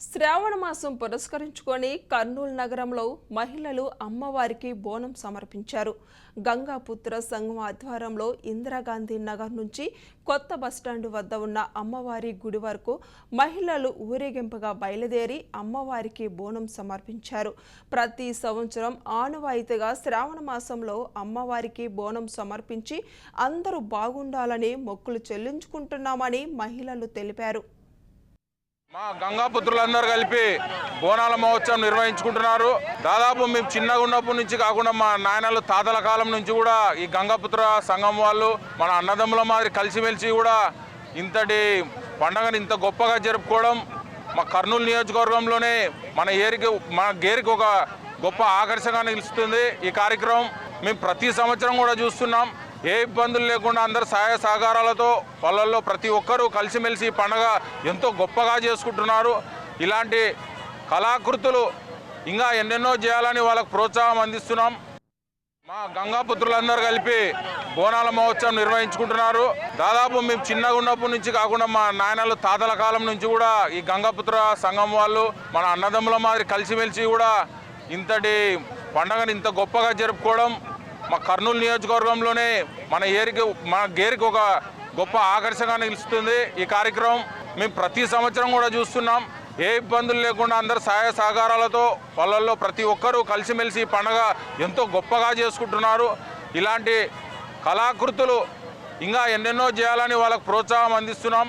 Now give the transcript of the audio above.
శ్రావణ మాసం పురస్కరించుకొని కర్నూలు నగరంలో మహిళలు అమ్మవారికి బోనం సమర్పించారు. గంగాపుత్ర సంఘం ఆధ్వర్యంలో ఇందిరాగాంధీ నగర్ నుంచి కొత్త బస్టాండ్ వద్ద ఉన్న అమ్మవారి గుడి వరకు మహిళలు ఊరేగింపుగా బయలుదేరి అమ్మవారికి బోనం సమర్పించారు. ప్రతి సంవత్సరం ఆనవాయితీగా శ్రావణ మాసంలో అమ్మవారికి బోనం సమర్పించి అందరూ బాగుండాలని మొక్కులు చెల్లించుకుంటున్నామని మహిళలు తెలిపారు. మా గంగాపుత్రులందరూ కలిపి బోనాల మహోత్సవం నిర్వహించుకుంటున్నారు. దాదాపు మేము చిన్నగా ఉన్నప్పటి నుంచి కాకుండా మా నాయనలు తాతల కాలం నుంచి కూడా ఈ గంగాపుత్ర సంఘం వాళ్ళు మన అన్నదమ్ముల మాదిరి కలిసిమెలిసి కూడా ఇంతటి పండగను ఇంత గొప్పగా జరుపుకోవడం మా కర్నూలు నియోజకవర్గంలోనే మన ఏరికి మన గేరికి ఒక గొప్ప ఆకర్షణగా నిలుస్తుంది ఈ కార్యక్రమం. మేము ప్రతి సంవత్సరం కూడా చూస్తున్నాం. ఏ ఇబ్బందులు లేకుండా అందరు సహాయ సహకారాలతో వాళ్ళల్లో ప్రతి ఒక్కరూ కలిసిమెలిసి పండగ ఎంతో గొప్పగా చేసుకుంటున్నారు. ఇలాంటి కళాకృతులు ఇంకా ఎన్నెన్నో చేయాలని వాళ్ళకు ప్రోత్సాహం అందిస్తున్నాం. మా గంగాపుత్రులందరూ కలిపి బోనాల మహోత్సవం నిర్వహించుకుంటున్నారు. దాదాపు మేము చిన్నగా ఉన్నప్పటి నుంచి కాకుండా మా నాయనలు తాతల కాలం నుంచి కూడా ఈ గంగాపుత్ర సంఘం వాళ్ళు మన అన్నదమ్ముల మాదిరి కలిసిమెలిసి కూడా ఇంతటి పండగని ఇంత గొప్పగా జరుపుకోవడం మా కర్నూలు నియోజకవర్గంలోనే మన ఏరికి మన గేరికి ఒక గొప్ప ఆకర్షణగా నిలుస్తుంది ఈ కార్యక్రమం. మేము ప్రతి సంవత్సరం కూడా చూస్తున్నాం. ఏ ఇబ్బందులు లేకుండా అందరు సహాయ సహకారాలతో వాళ్ళల్లో ప్రతి ఒక్కరూ కలిసిమెలిసి ఈ పండగ ఎంతో గొప్పగా చేసుకుంటున్నారు. ఇలాంటి కళాకృతులు ఇంకా ఎన్నెన్నో చేయాలని వాళ్ళకు ప్రోత్సాహం అందిస్తున్నాం.